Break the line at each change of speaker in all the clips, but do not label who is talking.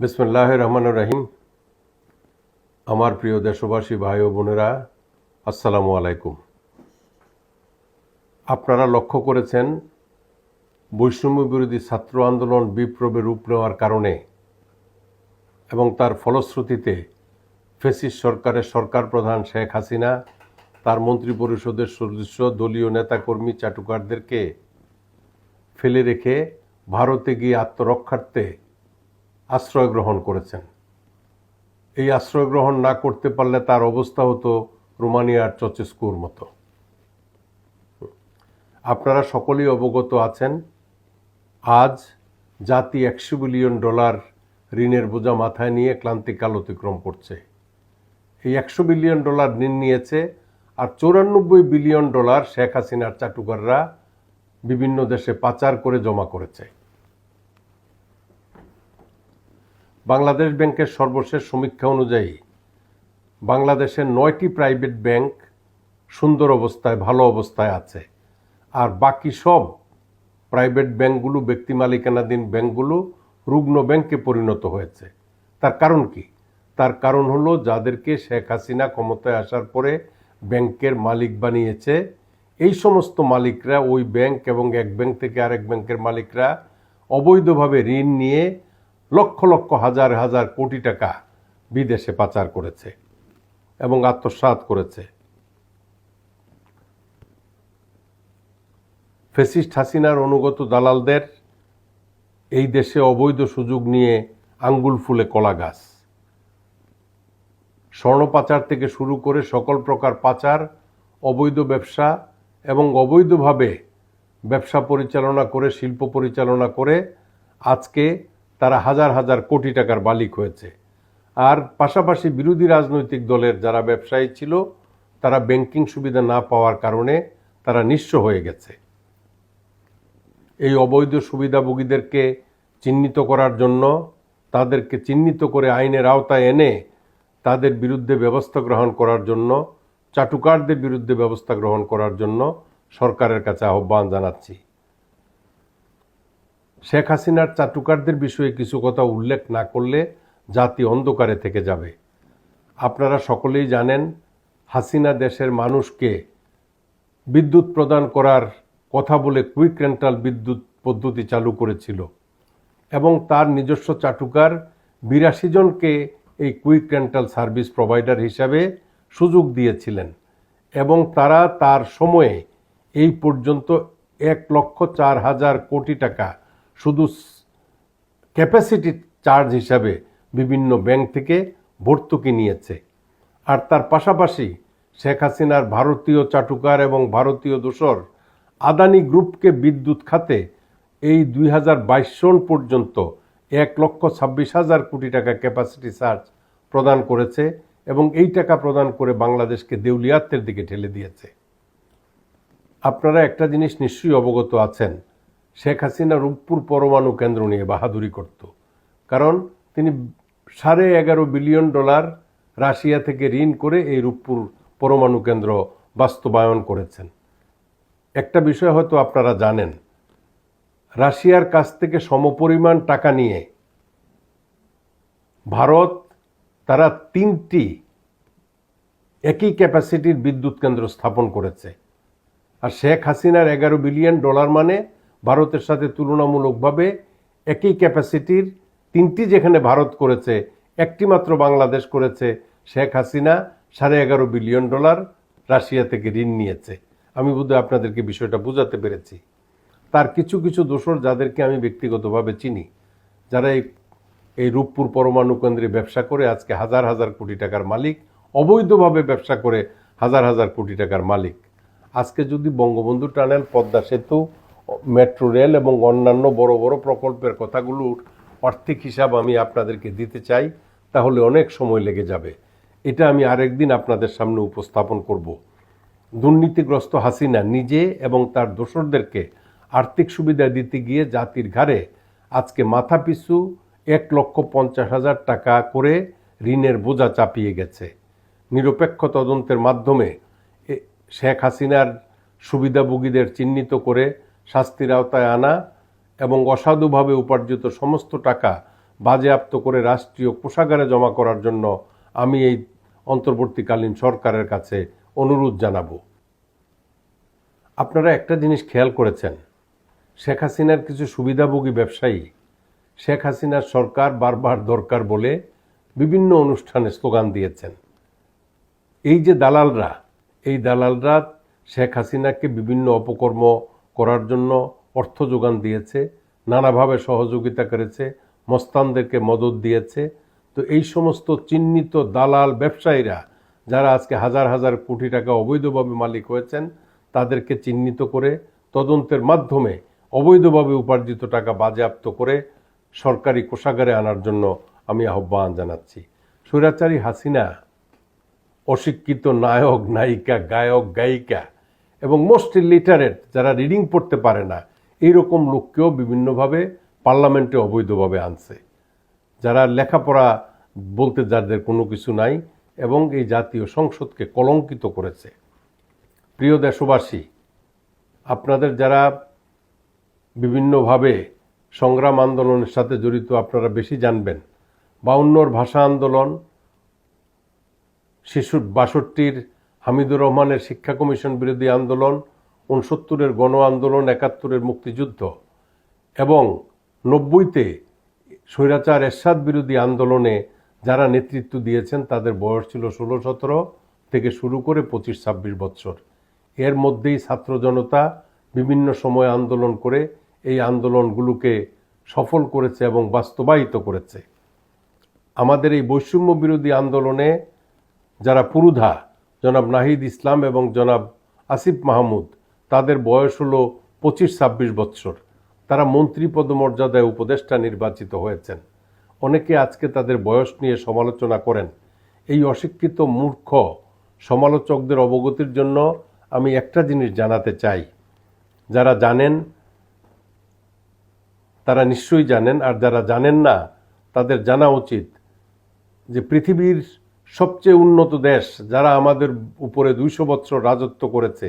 বিসমুল্লাহ রহমান রহিম আমার প্রিয় দেশবাসী, ভাই ও বোনেরা, আসসালামু আলাইকুম। আপনারা লক্ষ্য করেছেন বৈষম্য বিরোধী ছাত্র আন্দোলন বিপ্লবে রূপ নেওয়ার কারণে এবং তার ফলশ্রুতিতে ফেসিস সরকারের সরকার প্রধান শেখ হাসিনা, তার মন্ত্রী পরিষদের সদস্য, দলীয় নেতাকর্মী, চাটুকারদেরকে ফেলে রেখে ভারতে গিয়ে আত্মরক্ষার্থে আশ্রয় গ্রহণ করেছেন। এই আশ্রয় গ্রহণ না করতে পারলে তার অবস্থা হতো রোমানিয়ার চচেস্কুর মতো। আপনারা সকলেই অবগত আছেন, আজ জাতি একশো বিলিয়ন ডলার ঋণের বোঝা মাথায় নিয়ে ক্লান্তিকাল অতিক্রম করছে। এই একশো বিলিয়ন ডলার ঋণ নিয়েছে আর চৌরানব্বই বিলিয়ন ডলার শেখ হাসিনার চাটুকাররা বিভিন্ন দেশে পাচার করে জমা করেছে। বাংলাদেশ ব্যাংকের সর্বশেষ সমীক্ষা অনুযায়ী বাংলাদেশের নয়টি প্রাইভেট ব্যাংক সুন্দর অবস্থায়, ভালো অবস্থায় আছে। আর বাকি সব প্রাইভেট ব্যাংকগুলো, ব্যক্তি মালিকানাধীন ব্যাংকগুলো রুগ্ন ব্যাংকে পরিণত হয়েছে। তার কারণ কি? তার কারণ হলো যাদেরকে শেখ হাসিনা ক্ষমতায় আসার পরে ব্যাংকের মালিক বানিয়েছে। এই সমস্ত মালিকরা ওই ব্যাংক এবং এক ব্যাংক থেকে আরেক ব্যাংকের মালিকরা অবৈধভাবে ঋণ নিয়ে লক্ষ লক্ষ হাজার হাজার কোটি টাকা বিদেশে পাচার করেছে এবং আত্মসাৎ করেছে। ফেসিস্ট হাসিনার অনুগত দালালদের এই দেশে অবৈধ সুযোগ নিয়ে আঙ্গুল ফুলে কলা গাছ। স্বর্ণ পাচার থেকে শুরু করে সকল প্রকার পাচার, অবৈধ ব্যবসা এবং অবৈধভাবে ব্যবসা পরিচালনা করে, শিল্প পরিচালনা করে আজকে তারা হাজার হাজার কোটি টাকার মালিক হয়েছে। আর পাশাপাশি বিরোধী রাজনৈতিক দলের যারা ব্যবসায়ী ছিল, তারা ব্যাংকিং সুবিধা না পাওয়ার কারণে তারা নিঃস্ব হয়ে গেছে। এই অবৈধ সুবিধাভোগীদেরকে চিহ্নিত করার জন্য, তাদেরকে চিহ্নিত করে আইনের আওতায় এনে তাদের বিরুদ্ধে ব্যবস্থা গ্রহণ করার জন্য, চাটুকারদের বিরুদ্ধে ব্যবস্থা গ্রহণ করার জন্য সরকারের কাছে আহ্বান জানাচ্ছি। শেখ হাসিনার চাটুকারদের বিষয়ে কিছু কথা উল্লেখ না করলে জাতি অন্ধকারে থেকে যাবে। আপনারা সকলেই জানেন, হাসিনা দেশের মানুষকে বিদ্যুৎ প্রদান করার কথা বলে কুইক রেন্টাল বিদ্যুৎ পদ্ধতি চালু করেছিল এবং তার নিজস্ব চাটুকার বিরাশি জনকে এই কুইক রেন্টাল সার্ভিস প্রোভাইডার হিসাবে সুযোগ দিয়েছিলেন এবং তারা তার সময়ে এই পর্যন্ত এক লক্ষ চার হাজার কোটি টাকা শুধু ক্যাপাসিটি চার্জ হিসাবে বিভিন্ন ব্যাংক থেকে ভর্তুকি নিয়েছে। আর তার পাশাপাশি শেখ হাসিনার ভারতীয় চাটুকার এবং ভারতীয় দোসর আদানি গ্রুপকে বিদ্যুৎ খাতে এই দুই হাজার বাইশ সন পর্যন্ত এক লক্ষ ছাব্বিশ হাজার কোটি টাকা ক্যাপাসিটি চার্জ প্রদান করেছে এবং এই টাকা প্রদান করে বাংলাদেশকে দেউলিয়াত্বের দিকে ঠেলে দিয়েছে। আপনারা একটা জিনিস নিশ্চয়ই অবগত আছেন শেখ হাসিনা রূপপুর পরমাণু কেন্দ্র নিয়ে বাহাদুরি করত। কারণ তিনি সাড়ে এগারো বিলিয়ন ডলার রাশিয়া থেকে ঋণ করে এই রূপপুর পরমাণু কেন্দ্র বাস্তবায়ন করেছেন। একটা বিষয় হয়তো আপনারা জানেন, রাশিয়ার কাছ থেকে সমপরিমাণ টাকা নিয়ে ভারত তারা তিনটি একই ক্যাপাসিটির বিদ্যুৎ কেন্দ্র স্থাপন করেছে। আর শেখ হাসিনার এগারো বিলিয়ন ডলার মানে ভারতের সাথে তুলনামূলকভাবে একই ক্যাপাসিটির তিনটি যেখানে ভারত করেছে, একটি মাত্র বাংলাদেশ করেছে, শেখ হাসিনা সাড়ে এগারো বিলিয়ন ডলার রাশিয়া থেকে ঋণ নিয়েছে। আমি বোধহয় আপনাদেরকে বিষয়টা বোঝাতে পেরেছি। তার কিছু কিছু দোষর যাদেরকে আমি ব্যক্তিগতভাবে চিনি, যারা এই এই রূপপুর পরমাণু কেন্দ্রে ব্যবসা করে আজকে হাজার হাজার কোটি টাকার মালিক, অবৈধভাবে ব্যবসা করে হাজার হাজার কোটি টাকার মালিক। আজকে যদি বঙ্গবন্ধু টানেল পদ্মা সেতু মেট্রো রেল এবং অন্যান্য বড় বড় প্রকল্পের কথাগুলোর আর্থিক হিসাব আমি আপনাদেরকে দিতে চাই, তাহলে অনেক সময় লেগে যাবে। এটা আমি আরেকদিন আপনাদের সামনে উপস্থাপন করব। দুর্নীতিগ্রস্ত হাসিনা নিজে এবং তার দোসরদেরকে আর্থিক সুবিধা দিতে গিয়ে জাতির ঘাড়ে আজকে মাথা পিছু এক লক্ষ পঞ্চাশ হাজার টাকা করে ঋণের বোঝা চাপিয়ে গেছে। নিরপেক্ষ তদন্তের মাধ্যমে শেখ হাসিনার সুবিধাভোগীদের চিহ্নিত করে শাস্তির আওতায় আনা এবং অসাধুভাবে উপার্জিত সমস্ত টাকা বাজেয়াপ্ত করে রাষ্ট্রীয় কোষাগারে জমা করার জন্য আমি এই অন্তর্বর্তীকালীন সরকারের কাছে অনুরোধ জানাব। আপনারা একটা জিনিস খেয়াল করেছেন, শেখ হাসিনার কিছু সুবিধাভোগী ব্যবসায়ী শেখ হাসিনার সরকার বারবার দরকার বলে বিভিন্ন অনুষ্ঠানে স্লোগান দিয়েছেন। এই যে দালালরা, এই দালালরা শেখ হাসিনাকে বিভিন্ন অপকর্ম করার জন্য অর্থ যোগান দিয়েছে, নানাভাবে সহযোগিতা করেছে, মস্তানদেরকে মদত দিয়েছে। তো এই সমস্ত চিহ্নিত দালাল ব্যবসায়ীরা যারা আজকে হাজার হাজার কোটি টাকা অবৈধভাবে মালিক হয়েছেন, তাদেরকে চিহ্নিত করে তদন্তের মাধ্যমে অবৈধভাবে উপার্জিত টাকা বাজেয়াপ্ত করে সরকারি কোষাগারে আনার জন্য আমি আহ্বান জানাচ্ছি। স্বৈরাচারী হাসিনা, অশিক্ষিত নায়ক, নায়িকা, গায়ক, গায়িকা এবং মোস্ট লিটারেট যারা রিডিং পড়তে পারে না, এইরকম লোককেও বিভিন্নভাবে পার্লামেন্টে অবৈধভাবে আনছে। যারা লেখাপড়া বলতে যাদের কোনো কিছু নাই এবং এই জাতীয় সংসদকে কলঙ্কিত করেছে। প্রিয় দেশবাসী, আপনাদের যারা বিভিন্নভাবে সংগ্রাম আন্দোলনের সাথে জড়িত আপনারা বেশি জানবেন। বাউন্নর ভাষা আন্দোলন, শিশু বাষট্টির হামিদুর রহমানের শিক্ষা কমিশন বিরোধী আন্দোলন উনসত্তরের গণ আন্দোলন, একাত্তরের মুক্তিযুদ্ধ এবং নব্বইতে স্বৈরাচার এরশাদ বিরোধী আন্দোলনে যারা নেতৃত্ব দিয়েছেন, তাদের বয়স ছিল ষোলো সতেরো থেকে শুরু করে পঁচিশ ছাব্বিশ বছর এর মধ্যেই ছাত্র জনতা বিভিন্ন সময় আন্দোলন করে এই আন্দোলনগুলোকে সফল করেছে এবং বাস্তবায়িত করেছে। আমাদের এই বৈষম্য বিরোধী আন্দোলনে যারা পুরুধা জনাব নাহিদ ইসলাম এবং জনাব আসিফ মাহমুদ, তাদের বয়স হলো পঁচিশ ছাব্বিশ বৎসর। তারা মন্ত্রী পদমর্যাদায় উপদেষ্টা নির্বাচিত হয়েছেন। অনেকে আজকে তাদের বয়স নিয়ে সমালোচনা করেন। এই অশিক্ষিত মূর্খ সমালোচকদের অবগতির জন্য আমি একটা জিনিস জানাতে চাই। যারা জানেন, তারা নিশ্চয়ই জানেন, আর যারা জানেন না, তাদের জানা উচিত যে পৃথিবীর সবচেয়ে উন্নত দেশ যারা আমাদের উপরে দুইশো বছর রাজত্ব করেছে,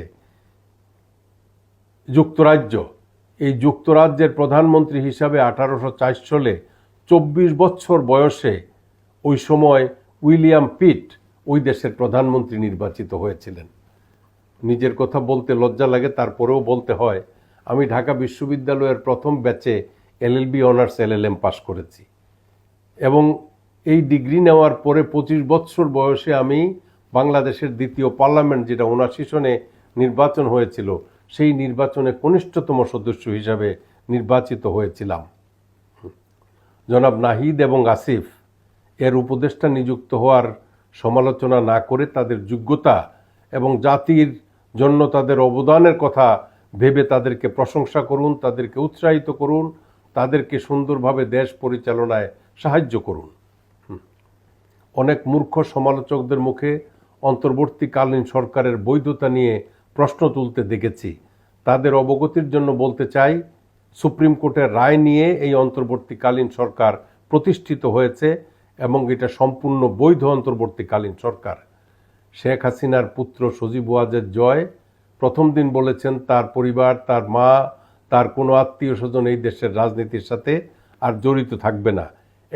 যুক্তরাজ্য। এই যুক্তরাজ্যের প্রধানমন্ত্রী হিসাবে আঠারোশো চার সালে চব্বিশ বছর বয়সে ওই সময় উইলিয়াম পিট ওই দেশের প্রধানমন্ত্রী নির্বাচিত হয়েছিলেন। নিজের কথা বলতে লজ্জা লাগে, তারপরেও বলতে হয়, আমি ঢাকা বিশ্ববিদ্যালয়ের প্রথম ব্যাচে এলএলবি অনার্স এলএলএম পাশ করেছি। এবং এই ডিগ্রি নেওয়ার পরে পঁচিশ বৎসর বয়সে আমি বাংলাদেশের দ্বিতীয় পার্লামেন্ট যেটা সনে নির্বাচন হয়েছিল, সেই নির্বাচনে কনিষ্ঠতম সদস্য হিসাবে নির্বাচিত হয়েছিলাম। জনাব নাহিদ এবং আসিফ এর উপদেষ্টা নিযুক্ত হওয়ার সমালোচনা না করে তাদের যোগ্যতা এবং জাতির জন্য তাদের অবদানের কথা ভেবে তাদেরকে প্রশংসা করুন, তাদেরকে উৎসাহিত করুন, তাদেরকে সুন্দরভাবে দেশ পরিচালনায় সাহায্য করুন। অনেক মূর্খ সমালোচকদের মুখে অন্তর্বর্তীকালীন সরকারের বৈধতা নিয়ে প্রশ্ন তুলতে দেখেছি। তাদের অবগতির জন্য বলতে চাই, সুপ্রিম কোর্টের রায় নিয়ে এই অন্তর্বর্তীকালীন সরকার প্রতিষ্ঠিত হয়েছে এবং এটা সম্পূর্ণ বৈধ অন্তর্বর্তীকালীন সরকার। শেখ হাসিনার পুত্র সজীব ওয়াজের জয় প্রথম দিন বলেছেন, তার পরিবার, তার মা, তার কোনো আত্মীয় স্বজন এই দেশের রাজনীতির সাথে আর জড়িত থাকবে না।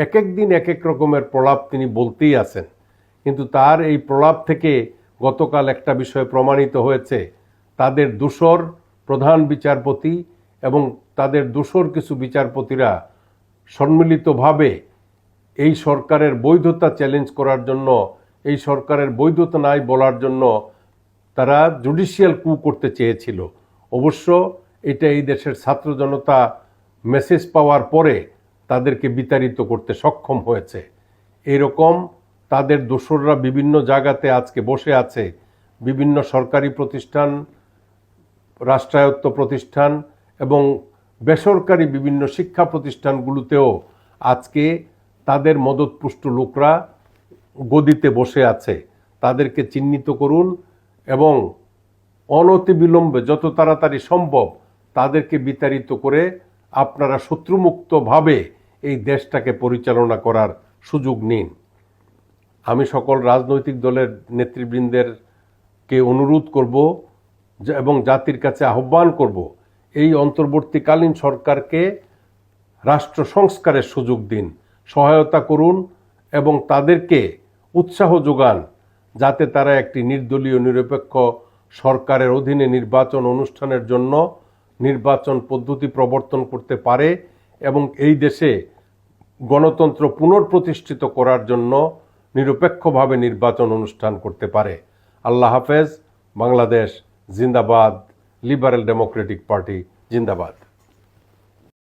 এক এক দিন এক এক রকমের প্রলাপ তিনি বলতেই আছেন। কিন্তু তার এই প্রলাপ থেকে গতকাল একটা বিষয় প্রমাণিত হয়েছে। তাদের দূষর প্রধান বিচারপতি এবং তাদের দূষর কিছু বিচারপতিরা সম্মিলিতভাবে এই সরকারের বৈধতা চ্যালেঞ্জ করার জন্য, এই সরকারের বৈধতা নাই বলার জন্য তারা জুডিশিয়াল কু করতে চেয়েছিল। অবশ্য এটা এই দেশের ছাত্র জনতা মেসেজ পাওয়ার পরে তাদেরকে বিতাড়িত করতে সক্ষম হয়েছে। এরকম তাদের দোসররা বিভিন্ন জায়গাতে আজকে বসে আছে। বিভিন্ন সরকারি প্রতিষ্ঠান, রাষ্ট্রায়ত্ত প্রতিষ্ঠান এবং বেসরকারি বিভিন্ন শিক্ষা প্রতিষ্ঠানগুলোতেও আজকে তাদের মদতপুষ্ট লোকরা গদিতে বসে আছে। তাদেরকে চিহ্নিত করুন এবং অনতিবিলম্বে যত তাড়াতাড়ি সম্ভব তাদেরকে বিতাড়িত করে আপনারা শত্রুমুক্তভাবে এই দেশটাকে পরিচালনা করার সুযোগ নিন। আমি সকল রাজনৈতিক দলের নেতৃবৃন্দেরকে অনুরোধ করব এবং জাতির কাছে আহ্বান করব, এই অন্তর্বর্তীকালীন সরকারকে রাষ্ট্র সংস্কারের সুযোগ দিন, সহায়তা করুন এবং তাদেরকে উৎসাহ যোগান যাতে তারা একটি নির্দলীয় নিরপেক্ষ সরকারের অধীনে নির্বাচন অনুষ্ঠানের জন্য নির্বাচন পদ্ধতি প্রবর্তন করতে পারে এবং এই দেশে গণতন্ত্র পুনঃপ্রতিষ্ঠিত করার জন্য নিরপেক্ষভাবে নির্বাচন অনুষ্ঠান করতে পারে। আল্লাহ হাফেজ, বাংলাদেশ জিন্দাবাদ, লিবারেল ডেমোক্রেটিক পার্টি জিন্দাবাদ।